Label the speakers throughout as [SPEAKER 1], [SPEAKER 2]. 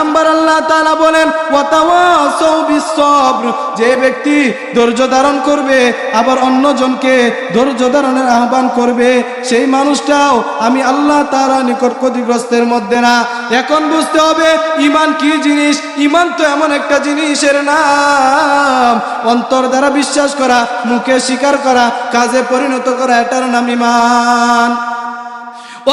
[SPEAKER 1] নম্বর আল্লাহ তাআলা বলেন যে ব্যক্তি ধৈর্য ধারণ করবে, আবার অন্যজনকে ধৈর্য ধারণের আহ্বান করবে, সেই মানুষটাও আমি আল্লাহ তাআলা নিকট ক্ষতিগ্রস্তের মধ্যে না। এখন বুঝতে হবে ইমান কি জিনিস? ইমান তো এমন একটা জিনিসের নাম। অন্তর দ্বারা বিশ্বাস করা, মুখে স্বীকার করা, কাজে পরিণত করা, এটার নাম ইমান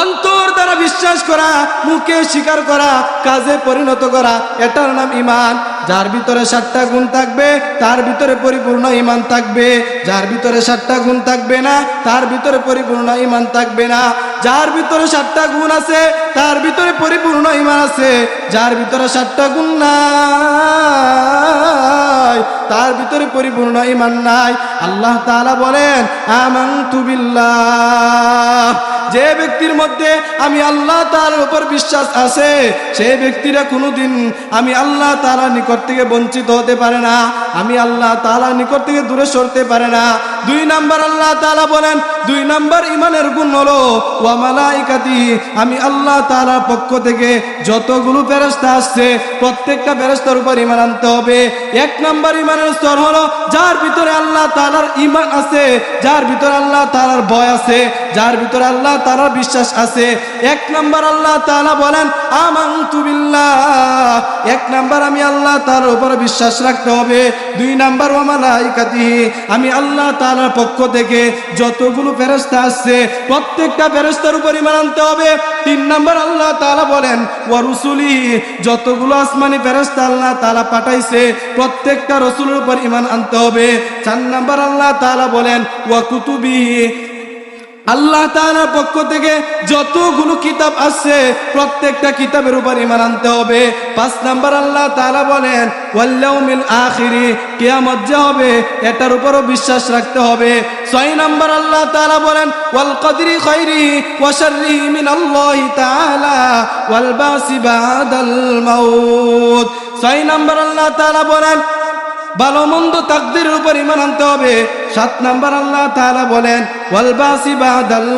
[SPEAKER 1] অন্তর দ্বারা বিশ্বাস করা, মুখে স্বীকার করা, কাজে পরিণত করা, এটার নাম ইমান যার ভিতরে সাতটা গুণ থাকবে, তার ভিতরে পরিপূর্ণ ইমান থাকবে। যার ভিতরে সাতটা গুণ থাকবে না, তার ভিতরে পরিপূর্ণ ইমান থাকবে না। যার ভিতরে সাতটা গুণ আছে, তার ভিতরে পরিপূর্ণ ইমান আছে। যার ভিতরে সাতটা গুণ নাই, তার ভিতরে পরিপূর্ণ ইমান নাই। আল্লাহ তাআলা বলেন, আমানতু বিল্লাহ। যে ব্যক্তির মধ্যে আমি আল্লাহ তার উপর বিশ্বাস আছে, সেই ব্যক্তিরা কোনোদিন আমি আল্লাহ তালা নিকট থেকে বঞ্চিত হতে পারে না, আমি আল্লাহ তালা নিকট থেকে দূরে সরতে পারে না। দুই নাম্বার আল্লাহ তাআলা বলেন, দুই নাম্বার ইমানের গুণ হলো, ওয়া মালাইকাতি, আমি আল্লাহ তাআলার পক্ষ থেকে যতগুলো ফেরেশতা আসছে, প্রত্যেকটা ফেরেশতার উপর ইমান আনতে হবে। এক নাম্বার ইমানের স্তর হলো, যার ভিতরে আল্লাহ তাআলার ইমান আছে, যার ভিতরে আল্লাহ তাআলার ভয় আছে, যার ভিতরে আল্লাহ তাআলার বিশ্বাস আছে। এক নাম্বার আল্লাহ তালা বলেন, আমানতু বিল্লাহ, এক নাম্বার আমি আল্লাহ তাআলার উপর বিশ্বাস রাখতে হবে। দুই নাম্বার, ওয়া মালাইকাতিহি, আমি আল্লাহ তাআলার পক্ষ থেকে যতগুলো ফেরস্তা আসছে, প্রত্যেকটা ফেরস্তার উপর ইমান আনতে হবে। তিন নম্বর আল্লাহ তালা বলেন ওয়ারুসুলি যতগুলো আসমানি ফেরস্তা আল্লাহ তালা পাঠাইছে, প্রত্যেকটা রসুলের উপর ইমান আনতে হবে। চার নম্বর আল্লাহ তালা বলেন, ওয়া কুতুবিহি আল্লাহ তাআলার পক্ষ থেকে যতগুলো কিতাব আছে, প্রত্যেকটা কিতাবের উপর ইমান আনতে হবে। পাঁচ নাম্বার আল্লাহ তাআলা বলেন ওয়াল্লাউমিল আখিরি কিয়ামত যে হবে, এটার উপরও বিশ্বাস রাখতে হবে। ছয় নাম্বার আল্লাহ তাআলা বলেন, ওয়াল কদরি খাইরি ওয়া শাররিহি মিনাল্লাহি তাআলা ওয়াল বাসি বাদাল মাউত। ছয় নাম্বার আল্লাহ তাআলা বলেন, ভালো মন্দ তাকদির উপর ইমান আনতে হবে। সাত নাম্বার আল্লাহ তাআলা বলেন, ওয়াল বাসি বাদাল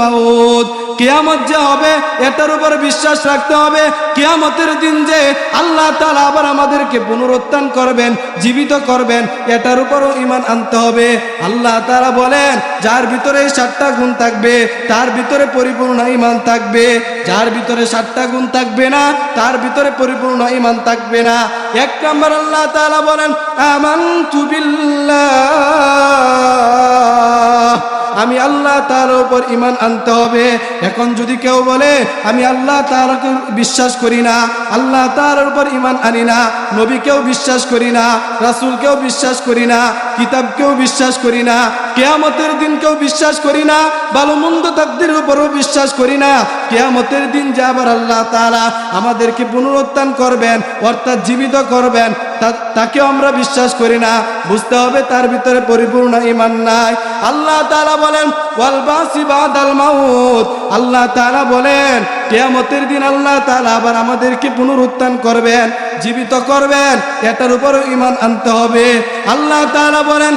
[SPEAKER 1] মাউত। কিয়ামত যে হবে, এটার উপর বিশ্বাস রাখতে হবে। কিয়ামতের দিন যে আল্লাহ তাআলা আবার আমাদেরকে পুনরুত্থান করবেন, জীবিত করবেন, এটার উপরও ইমান আনতে হবে। আল্লাহ তাআলা বলেন, যার ভিতরে সাতটা গুণ থাকবে, তার ভিতরে পরিপূর্ণ ইমান থাকবে। যার ভিতরে সাতটা গুণ থাকবে না, তার ভিতরে পরিপূর্ণ ইমান থাকবে না। এক নম্বর আল্লাহ তাআলা বলেন, আমানতু বিল্লাহ। আমি আল্লাহ তার উপর ইমান আনতে হবে। এখন যদি কেউ বলে, আমি আল্লাহ তার বিশ্বাস করি না, আল্লাহ তার উপর ইমান আনি না, নবীকেও বিশ্বাস করি না, রাসূলকেও বিশ্বাস করি না, কিতাবকেও বিশ্বাস করি না, কেয়ামতের দিন দিনকেও বিশ্বাস করি না ভালো মন্দ তাকদির উপরও বিশ্বাস করি না, কেয়ামতের দিন যে আবার আল্লাহ তারা আমাদেরকে পুনরুত্থান করবেন, অর্থাৎ জীবিত করবেন তাকেও আমরা বিশ্বাস করি না। বুঝতে হবে তার ভিতরে পরিপূর্ণ ইমান নাই। আল্লাহ তাআলা বলেন আল্লাহ তাআলা বলেন, কিয়ামতের দিন আল্লাহ তাআলা আবার আমাদেরকে পুনরুত্থান করবেন, জীবিত করবেন, এটার উপরও ইমান আনতে হবে। আল্লাহ তাআলা বলেন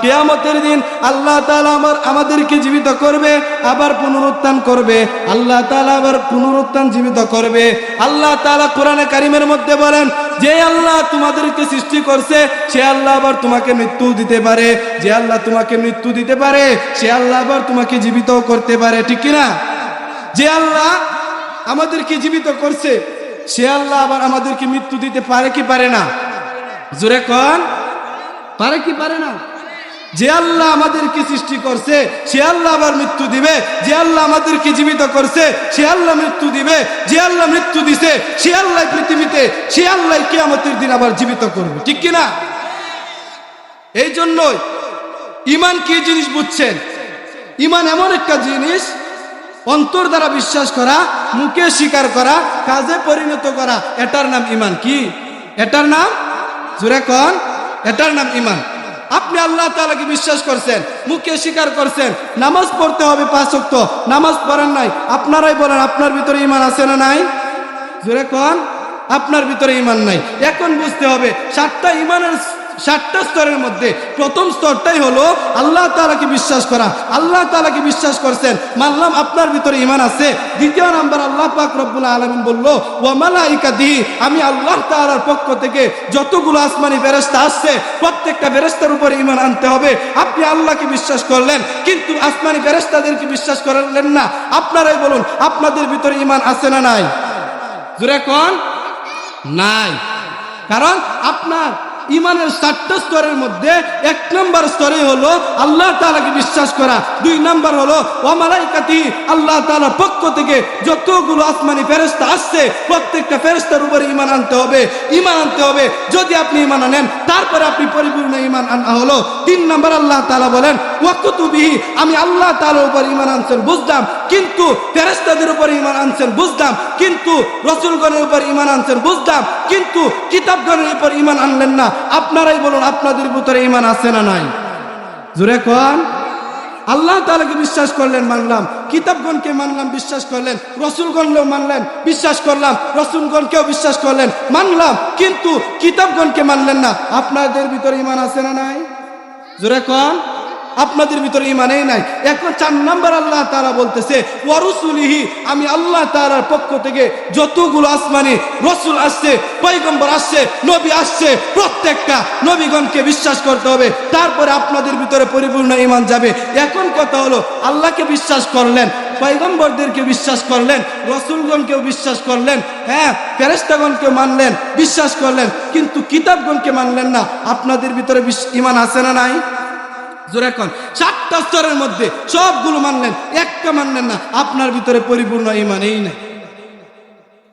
[SPEAKER 1] কিয়ামতের দিন আল্লাহ তাআলা আমার আমাদেরকে জীবিত করবে, আবার পুনরুত্থান করবে। আল্লাহ তালা আবার পুনরুত্থান জীবিত করবে। আল্লাহ তাআলা কোরআনে কারিমের মধ্যে বলেন যে আল্লাহ তোমাদেরকে সৃষ্টি করছে, সে আল্লাহ আবার তোমাকে মৃত্যু দিতে পারে। যে আল্লাহ তোমাকে মৃত্যু দিতে পারে, সে আল্লাহ আবার তোমাকে জীবিত করতে পারে। ঠিক কিনা? যে আল্লাহ আমাদেরকে জীবিত করছে, সে আল্লাহ আবার আমাদেরকে মৃত্যু দিতে পারে কি পারে না? জোরে কন। পারে কি পারে না? যে আল্লাহ আমাদেরকে সৃষ্টি করছে, সে আল্লাহ আবার মৃত্যু দিবে। যে আল্লাহ আমাদেরকে জীবিত করছে, সে আল্লাহ মৃত্যু দিবে। যে আল্লাহ মৃত্যু দিছে, সে আল্লাহ পৃথিবীতে, সে আল্লাহ কিয়ামতের দিন আবার জীবিত করবে। ঠিক কিনা? এই জন্যই ইমান কি জিনিস বুঝছেন? ইমান এমন একটা জিনিস, অন্তর দ্বারা বিশ্বাস করা, মুখে স্বীকার করা, কাজে পরিণত করা, এটার নাম ইমান কি? এটার নাম, জুরে কন, এটার নাম ইমান। আপনি আল্লাহ তালাকে বিশ্বাস করছেন? মুখে স্বীকার করছেন? নামাজ পড়তে হবে পাঁচ ওয়াক্ত, নামাজ পড়েন নাই। আপনারাই বলেন, আপনার ভিতরে ইমান আছে না নাই? জোরে কন, আপনার ভিতরে ইমান নাই। এখন বুঝতে হবে, সাতটা ইমানের ষাটটা স্তরের মধ্যে প্রথম স্তরটাই হলো আল্লাহ তালাকে বিশ্বাস করা। আল্লাহ তাআলাকে বিশ্বাস করছেন, মানলাম আপনার ভিতরে ইমান আছে। দ্বিতীয় নাম্বার আল্লাহ পাক রব্বুল আলামিন বলল, ওয়া মালাইকাতিহি আমি আল্লাহ তাআলার পক্ষ থেকে যতগুলো আসমানি ফেরেশতা আসছে, প্রত্যেকটা ফেরেশতার উপরে ইমান আনতে হবে। আপনি আল্লাহকে বিশ্বাস করলেন, কিন্তু আসমানি ফেরেশতাদেরকে বিশ্বাস করলেন না। আপনারাই বলুন, আপনাদের ভিতরে ইমান আছে না নাই? জোরে কোন? নাই। কারণ আপনার ইমানের চারটা স্তরের মধ্যে এক নম্বর স্তরে হলো আল্লাহ তালাকে বিশ্বাস করা, দুই নম্বর হলো ওমালাইকাতি আল্লাহ তাআলার পক্ষ থেকে যতগুলো আসমানি ফেরেশতা আসছে, প্রত্যেকটা ফেরেশতার উপরে ইমান আনতে হবে। ইমান আনতে হবে। যদি আপনি ইমান আনেন, তারপরে আপনি পরিপূর্ণ ইমান আনা হলো। তিন নম্বর আল্লাহ তালা বলেন ওয়াকুতুবিহি আমি আল্লাহ তালার উপর ইমান আনছেন বুঝলাম কিন্তু ফেরেস্তাদের উপর ইমান আনছেন বুঝলাম কিন্তু রসুলগণের উপর ইমান আনছেন বুঝলাম কিন্তু কিতাবগণের উপর ইমান আনলেন না। আপনারাই বলুন, আপনাদের ভিতরে ইমান আছে না নাই? জুরে কোন? আল্লাহ তাআলাকে বিশ্বাস করলেন, মানলাম। কিতাবগণকে মানলাম, বিশ্বাস করলেন। রসুলগণকেও মানলেন, বিশ্বাস করলাম। রসুলগণকেও বিশ্বাস করলেন, মানলাম। কিন্তু কিতাবগণকে মানলেন না। আপনাদের ভিতরে ইমান আছে না নাই? জোরে কন? আপনাদের ভিতরে ইমানেই নাই। এখন চার নাম্বার আল্লাহ তারা বলতেছে, ওয়ারুসুলিহি, আমি আল্লাহ তাআলার পক্ষ থেকে যতগুলো আসমানি রসুল আসছে পৈগম্বর আসছে, নবী আসছে, প্রত্যেকটা নবীগণকে বিশ্বাস করতে হবে। তারপরে আপনাদের ভিতরে পরিপূর্ণ ইমান যাবে। এখন কথা হলো, আল্লাহকে বিশ্বাস করলেন পৈগম্বরদেরকে বিশ্বাস করলেন, রসুলগণকেও বিশ্বাস করলেন হ্যাঁ ফেরেস্তাগণকে মানলেন, বিশ্বাস করলেন, কিন্তু কিতাবগণকে মানলেন না। আপনাদের ভিতরে ইমান আছে না নাই? জোরে স্তরের মধ্যে সবগুলো মানলেন, একটা মানলেন না, আপনার ভিতরে পরিপূর্ণ ইমান এই নাই।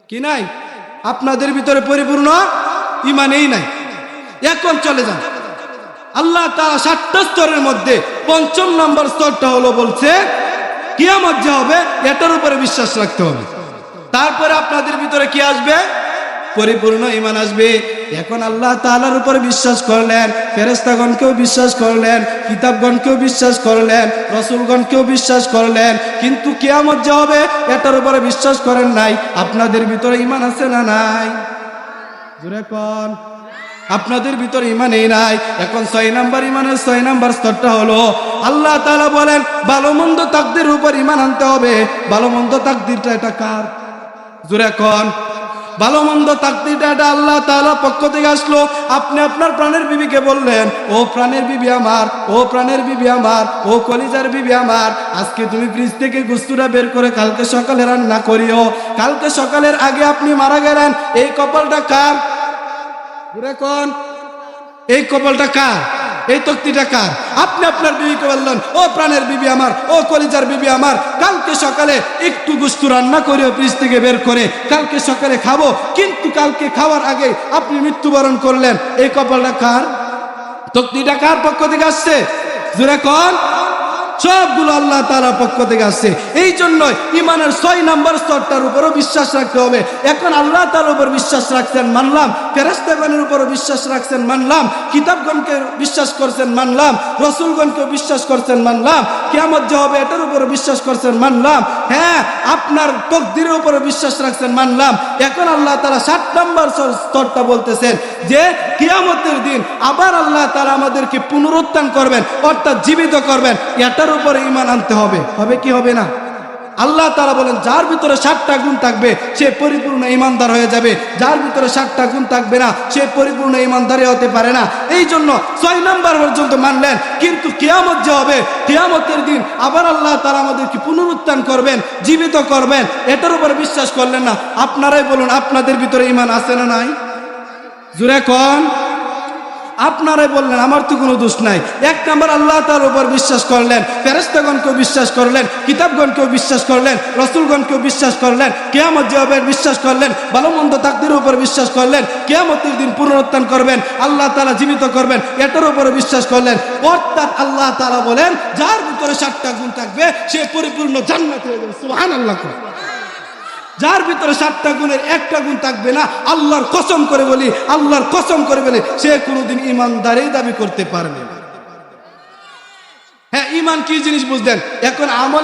[SPEAKER 1] কি নাই? আপনাদের ভিতরে পরিপূর্ণ ইমান এই নাই। এখন চলে যান। আল্লাহ তারা সাতটা স্তরের মধ্যে পঞ্চম নম্বর স্তরটা হলো বলছে, কিয়ামত যে হবে, এটার উপরে বিশ্বাস রাখতে হবে। তারপরে আপনাদের ভিতরে কি আসবে? পরিপূর্ণ ইমান আসবে। এখন আল্লাহ তাআলার উপরে বিশ্বাস করলেন ফেরেস্তাগণকেও বিশ্বাস করলেন, কিতাবগণকেও বিশ্বাস করলেন, রসুলগণকেও বিশ্বাস করলেন, কিন্তু কিয়ামত যে হবে এটার উপরে বিশ্বাস করেন নাই। আপনাদের ভিতরে ইমান আছে না নাই? কোন। আপনাদের ভিতরে ইমান এই নাই। এখন ছয় নাম্বার ইমানের ছয় নাম্বার স্তরটা হলো, আল্লাহ তালা বলেন ভালো মন্দ তাকদের উপর ইমান আনতে হবে। ভালো মন্দ তাকদিরটা এটা কার? জোরে কোন। ভালো মন্দ তাকদিরটা এটা আল্লাহ তাআলা পক্ষ থেকে আসলো। আপনি আপনার প্রাণের বিবিকে বললেন, ও প্রাণের বিবি আমার, ও প্রাণের বিবি আমার, ও কলিজার বিবি আমার, আজকে তুমি ফ্রিজ থেকে গুস্তুটা বের করে কালকে সকালে রান্না করিও। কালকে সকালের আগে আপনি মারা গেলেন। এই কপালটা কার? কোন? এই কপালটা কার? এই তক্তিটা কার? আপনি আপনার বিবিকে বললেন, ও প্রাণের বিবি আমার, ও কলিজার বিবি আমার, কালকে সকালে একটু গুস্তু রান্না করেও ফ্রিজ থেকে বের করে কালকে সকালে খাব, কিন্তু কালকে খাওয়ার আগে আপনি মৃত্যুবরণ করলেন। এই কপালটা কার? তক্তিটা কার পক্ষ থেকে আসছে? সবগুলো আল্লাহ তাআলার পক্ষ থেকে আসছে। এই জন্য ইমানের ছয় নাম্বার স্তরটার উপরও বিশ্বাস রাখতে হবে। এখন আল্লাহ তাআলার উপর বিশ্বাস রাখছেন, মানলাম। ফেরেস্তাগণের উপরও বিশ্বাস রাখছেন, মানলাম। কিতাবগণকে বিশ্বাস করছেন, মানলাম। রসুলগণকে বিশ্বাস করছেন, মানলাম। কিয়ামত যে হবে, এটার উপরে বিশ্বাস করছেন, মানলাম। হ্যাঁ আপনার তকদিরের উপরে বিশ্বাস রাখছেন, মানলাম। এখন আল্লাহ তাআলা সাত নাম্বার স্তরটা বলতেছেন যে, কিয়ামতের দিন আবার আল্লাহ তাআলা আমাদেরকে পুনরুত্থান করবেন, অর্থাৎ জীবিত করবেন। এটার উপরে ইমান আনতে হবে। হবে কি হবে না? আল্লাহ তারা বলেন, যার ভিতরে ষাটটা গুণ থাকবে, সে পরিপূর্ণ ইমানদার হয়ে যাবে। যার ভিতরে ষাটটা গুণ থাকবে না, সে পরিপূর্ণ ইমানদারি হতে পারে না। এই জন্য ছয় নাম্বার পর্যন্ত মানলেন, কিন্তু কেয়ামত যে হবে, কেয়ামতের দিন আবার আল্লাহ তারা আমাদেরকে পুনরুত্থান করবেন, জীবিত করবেন। এটার উপরে বিশ্বাস করলেন না। আপনারাই বলুন, আপনাদের ভিতরে ইমান আছে না নাই? জুড়ে কন। আপনারাই বললেন, আমার তো কোনো দোষ নাই। এক নাম্বার আল্লাহ তার উপর বিশ্বাস করলেন ফেরেস্তাগণকেও বিশ্বাস করলেন, কিতাবগণকেও বিশ্বাস করলেন, রসুলগণকেও বিশ্বাস করলেন, কেয়ামত জবাবের বিশ্বাস করলেন ভালো মন্দ তাকদের উপর বিশ্বাস করলেন, কেয়ামতের দিন পুনরুত্থান করবেন, আল্লাহ তালা জীবিত করবেন, এটার উপরে বিশ্বাস করলেন। অর্থাৎ আল্লাহ তালা বলেন, যার ভিতরে সাতটা গুণ থাকবে, সে পরিপূর্ণ জান্নাত হয়ে যাবে। সুবহান আল্লাহ যার ভিতরে সাতটা গুণের একটা গুণ থাকবে না, আল্লাহর কসম করে বলি, আল্লাহর কসম করে বলি, সে কোনোদিন ইমানদারেই দাবি করতে পারবে না। হ্যাঁ ইমান কি জিনিস বুঝলেন? এখন আমল